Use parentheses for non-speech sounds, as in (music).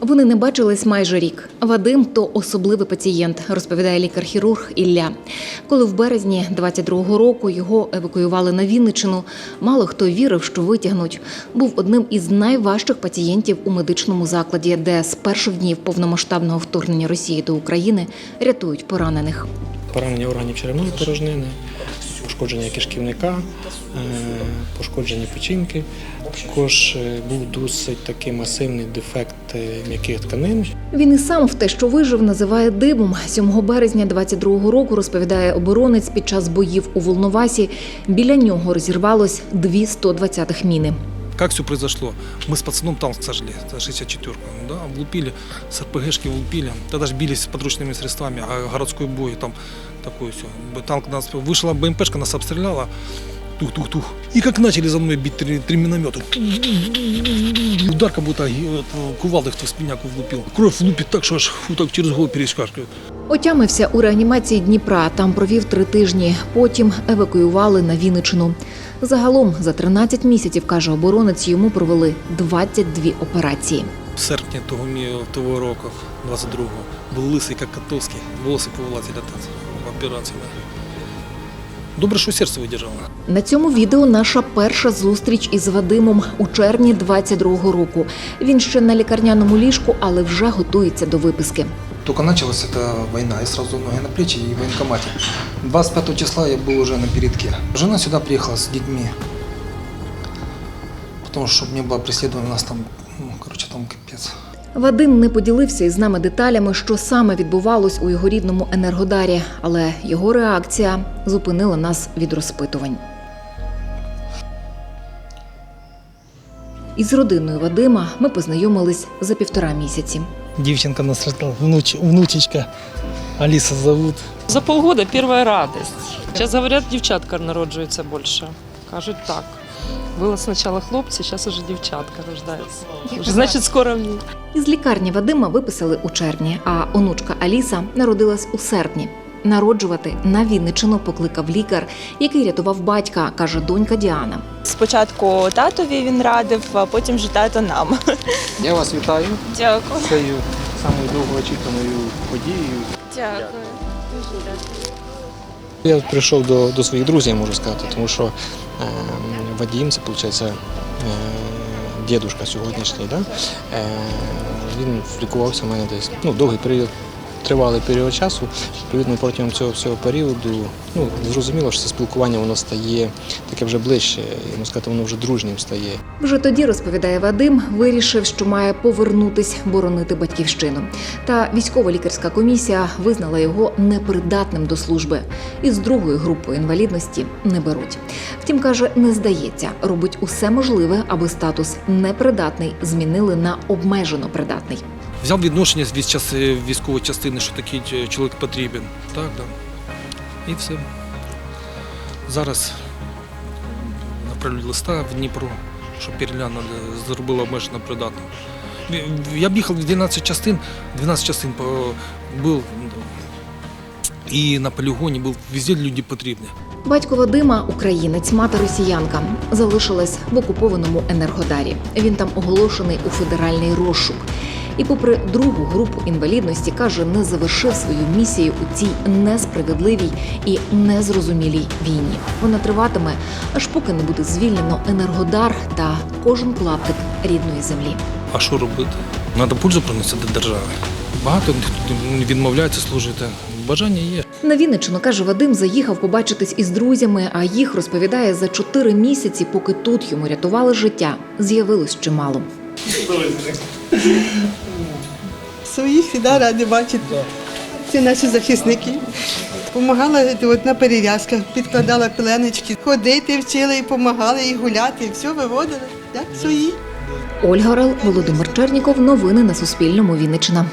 Вони не бачились майже рік. Вадим то особливий пацієнт, розповідає лікар-хірург Ілля. Коли в березні 22-го року його евакуювали на Вінниччину, мало хто вірив, що витягнуть. Був одним із найважчих пацієнтів у медичному закладі, де з перших днів повномасштабного вторгнення Росії до України рятують поранених. поранення органів черевної порожнини, пошкодження кишківника, пошкоджені пошкодження печінки. Також е, був досить такий масивний дефект е, м'яких тканин. Він і сам в те, що вижив, називає дивом. 7 березня 22-го року розповідає оборонець під час боїв у Волновасі. Біля нього розірвалось дві 120-х міни. Как все произошло? Мы с пацаном танк сожгли, это 64-ку, да, влупили, с РПГшки влупили. Тогда ж бились с подручными средствами, а городской бой там такой все. Танк нас, вышла БМПшка, нас обстреляла, тух-тух-тух. И как начали за мной бить три, три миномета. Удар как будто э, кувалдой кто в спиняку влупил. Кровь лупит так, что аж фу, так через голову перескакивает. Отямився у реанімації Дніпра. Там провів три тижні. Потім евакуювали на Вінниччину. Загалом за 13 місяців, каже оборонець, йому провели 22 операції. В серпні того, того року, 22-го, був лисий, як Котовський, волоси повилазили от операції. Добре, що серце видержало. На цьому відео наша перша зустріч із Вадимом у червні 22-го року. Він ще на лікарняному ліжку, але вже готується до виписки. Только началась эта война, и сразу ноги на плечи и в военкомате. 25 числа я был уже на передке. Жена сюда приехала с детьми. Потому что чтобы не было преследования, у нас там, ну, короче, там капец. Вадим не поділився із нами деталями, що саме відбувалось у його рідному енергодарі, але його реакція зупинила нас від розпитувань. Із родиною Вадима ми познайомились за півтора місяці. Дівчинка настраждала, внуч, внучечка. Алиса зовут. За полгода первая радость. Сейчас говорят, дівчатка народжується більше. Кажуть так. Було спочатку хлопці, зараз уже дівчатка рождається. Значить, скоро мені. Із лікарні Вадима виписали у червні, а онучка Аліса народилась у серпні. Народжувати на Вінничину покликав лікар, який рятував батька, каже донька Діана. Спочатку татові він радив, а потім вже тато нам. (laughs) Я вас вітаю Дякую. з цією самою довгоочікуваною подією. Дякую. Я прийшов до, до своїх друзів, можу сказати, тому що е, Вадім, це виходить, е, дідушка сьогоднішній, да? е, він лікувався в мене десь ну, довгий період, тривалий період часу. Відповідно, протягом цього всього періоду, ну, зрозуміло, що це спілкування воно стає таке вже ближче, можна сказати, воно вже дружнім стає. Вже тоді розповідає Вадим, вирішив, що має повернутись боронити батьківщину. Та військово-лікарська комісія визнала його непридатним до служби. І з другою групою інвалідності не беруть. Втім, каже, не здається, робить усе можливе, аби статус непридатний змінили на обмежено придатний. Взяв відношення від військової частини, що такий е, чоловік потрібен. Так, да. І все. Зараз направлю листа в Дніпро, щоб переглянули, зробили обмежено придатним. Я б їхав в 12 частин, 12 частин був і на полігоні був везде люди потрібні. Батько Вадима, українець, мати росіянка, залишилась в окупованому енергодарі. Він там оголошений у федеральний розшук. І, попри другу групу інвалідності, каже, не завершив свою місію у цій несправедливій і незрозумілій війні. Вона триватиме, аж поки не буде звільнено енергодар та кожен клаптик рідної землі. А що робити? Треба пользу приносити державі. Багато відмовляється служити. Бажання є. На Вінниччину, каже Вадим, заїхав побачитись із друзями, а їх розповідає за чотири місяці, поки тут йому рятували життя, з'явилось чимало. Своїх завжди раді бачити. Це наші захисники. Помагала от, на перев'язках, підкладала пленочки, ходити вчили і допомагали, і гуляти, і все виводили. Так, свої. Ольга Орел, Володимир Черніков. Новини на Суспільному. Вінниччина.